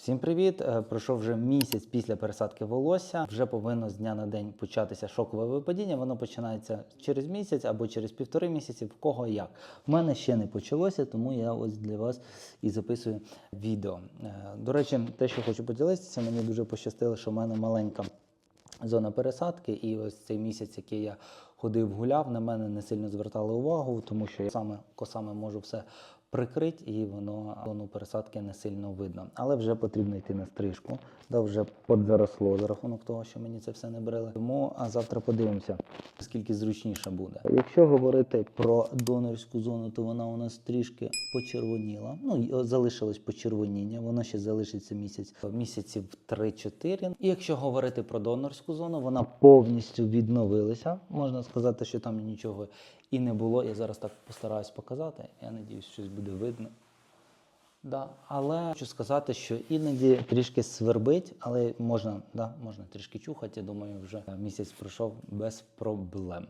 Всім привіт! Е, Пройшов вже місяць після пересадки волосся. Вже повинно з дня на день початися шокове випадіння. Воно починається через місяць або через півтори місяці, в кого як. У мене ще не почалося, тому я ось для вас і записую відео. Е, До речі, те, що хочу поділитися, мені дуже пощастило, що в мене маленька зона пересадки, і ось цей місяць, який я ходив, гуляв, на мене не сильно звертали увагу, тому що я саме косами можу все прикрити, і воно зону пересадки не сильно видно. Але вже потрібно йти на стрижку, да, вже подзаросло за рахунок того, що мені це все не брили. Тому а завтра подивимося, скільки зручніше буде. Якщо говорити про донорську зону, то вона у нас трішки почервоніла. Ну залишилось почервоніння, воно ще залишиться місяць місяців 3-4. І якщо говорити про донорську зону, вона повністю відновилася. Можна сказати, що там нічого і не було. Я зараз так постараюсь показати. Я надіюсь, щось буде видно. Да, але хочу сказати, що іноді трішки свербить, але можна, да, можна трішки чухати. Я думаю, вже місяць пройшов без проблем.